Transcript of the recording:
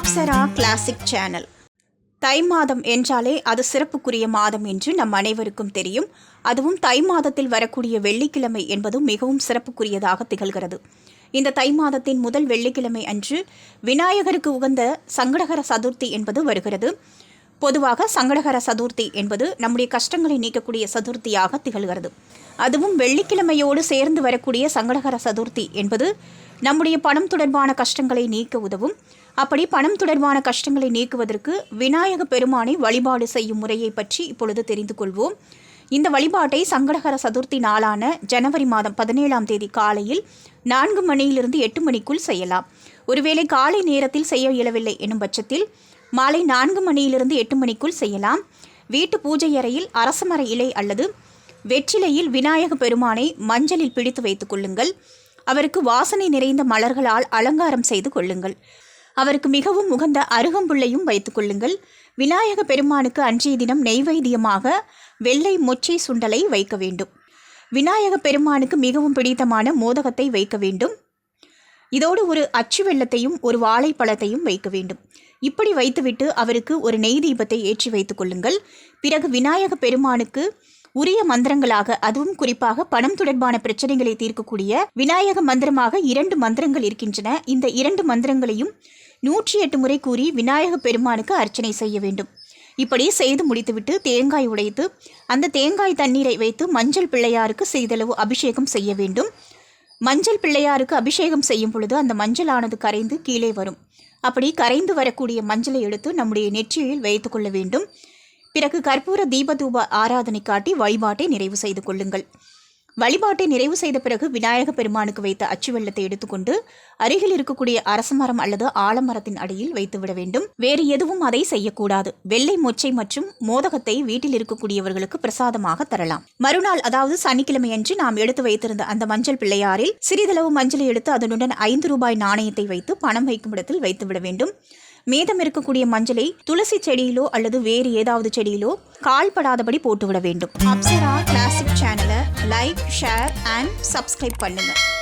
Apsara classic channel தை மாதம் என்றாலே அது சிறப்புக்குரிய மாதம் என்று நம் அனைவருக்கும் தெரியும். அதுவும் தை மாதத்தில் வரக்கூடிய வெள்ளிக்கிழமை என்பதும் மிகவும் சிறப்புக்குரியதாக திகழ்கிறது. இந்த தை மாதத்தின் முதல் வெள்ளிக்கிழமை அன்று விநாயகருக்கு உகந்த சங்கடகர சதுர்த்தி என்பது வருகிறது. பொதுவாக சங்கடகர சதுர்த்தி என்பது நம்முடைய கஷ்டங்களை நீக்கக்கூடிய சதுர்த்தியாக திகழ்கிறது. அதுவும் வெள்ளிக்கிழமையோடு சேர்ந்து வரக்கூடிய சங்கடகர சதுர்த்தி என்பது நம்முடைய பணம் தொடர்பான கஷ்டங்களை நீக்க உதவும். அப்படி பணம் தொடர்பான கஷ்டங்களை நீக்குவதற்கு விநாயக பெருமானை வழிபாடு செய்யும் முறையை பற்றி இப்பொழுது தெரிந்து கொள்வோம். இந்த வழிபாட்டை சங்கடகர சதுர்த்தி நாளான ஜனவரி மாதம் பதினேழாம் தேதி காலையில் நான்கு மணியிலிருந்து எட்டு மணிக்குள் செய்யலாம். ஒருவேளை காலை நேரத்தில் செய்ய இயலவில்லை என்னும் பட்சத்தில் மாலை நான்கு மணியிலிருந்து எட்டு மணிக்குள் செய்யலாம். வீட்டு பூஜை அறையில் அரசமர இலை அல்லது வெற்றிலையில் விநாயக பெருமானை மஞ்சளில் பிடித்து வைத்துக் கொள்ளுங்கள். அவருக்கு வாசனை நிறைந்த மலர்களால் அலங்காரம் செய்து கொள்ளுங்கள். அவருக்கு மிகவும் உகந்த அருகம்புள்ளையும் வைத்துக் கொள்ளுங்கள். விநாயக பெருமானுக்கு அன்றைய தினம் நெய்வேத்தியமாக வெள்ளை மொச்சை சுண்டலை வைக்க வேண்டும். விநாயக பெருமானுக்கு மிகவும் பிடித்தமான மோதகத்தை வைக்க வேண்டும். இதோடு ஒரு அச்சு வெள்ளத்தையும் ஒரு வாழைப்பழத்தையும் வைக்க வேண்டும். இப்படி வைத்துவிட்டு அவருக்கு ஒரு நெய் தீபத்தை ஏற்றி வைத்துக் கொள்ளுங்கள். பிறகு விநாயக பெருமானுக்கு உரிய மந்திரங்களாக அதுவும் குறிப்பாக பணம் தொடர்பான பிரச்சனைகளை தீர்க்கக்கூடிய விநாயக மந்திரமாக இரண்டு மந்திரங்கள் இருக்கின்றன. இந்த இரண்டு மந்திரங்களையும் நூற்றி எட்டு முறை கூறி விநாயக பெருமானுக்கு அர்ச்சனை செய்ய வேண்டும். இப்படி செய்து முடித்துவிட்டு தேங்காய் உடைத்து அந்த தேங்காய் தண்ணீரை வைத்து மஞ்சள் பிள்ளையாருக்கு சிறிதளவு அபிஷேகம் செய்ய வேண்டும். மஞ்சள் பிள்ளையாருக்கு அபிஷேகம் செய்யும் பொழுது அந்த மஞ்சளானது கரைந்து கீழே வரும். அப்படி கரைந்து வரக்கூடிய மஞ்சளை எடுத்து நம்முடைய நெற்றியில் வைத்துக்கொள்ள வேண்டும். பிறகு கற்பூர தீபதூப ஆராதனை காட்டி வழிபாட்டை நிறைவு செய்து கொள்ளுங்கள். வழிபாட்டை நிறைவு செய்த பிறகு விநாயக பெருமானுக்கு வைத்த அச்சு வெள்ளத்தை எடுத்துக்கொண்டு அருகில் இருக்கக்கூடிய அரசமரம் அல்லது ஆலமரத்தின் அடியில் வைத்துவிட வேண்டும். வேறு எதுவும் அதை செய்யக்கூடாது. வெள்ளை மொச்சை மற்றும் மோதகத்தை வீட்டில் இருக்கக்கூடியவர்களுக்கு பிரசாதமாக தரலாம். மறுநாள் அதாவது சனிக்கிழமை அன்று நாம் எடுத்து வைத்திருந்த அந்த மஞ்சள் பிள்ளையாரில் சிறிதளவு மஞ்சளை எடுத்து அதனுடன் ஐந்து ரூபாய் நாணயத்தை வைத்து பணம் வைக்கும் இடத்தில் வைத்துவிட வேண்டும். மீதம் இருக்கக்கூடிய மஞ்சளை துளசி செடியிலோ அல்லது வேறு ஏதாவது செடியிலோ கால்படாதபடி போட்டுவிட வேண்டும். அப்சரா கிளாசிக் சேனலை லைக் ஷேர் அண்ட் சப்ஸ்கிரைப் பண்ணுங்கள்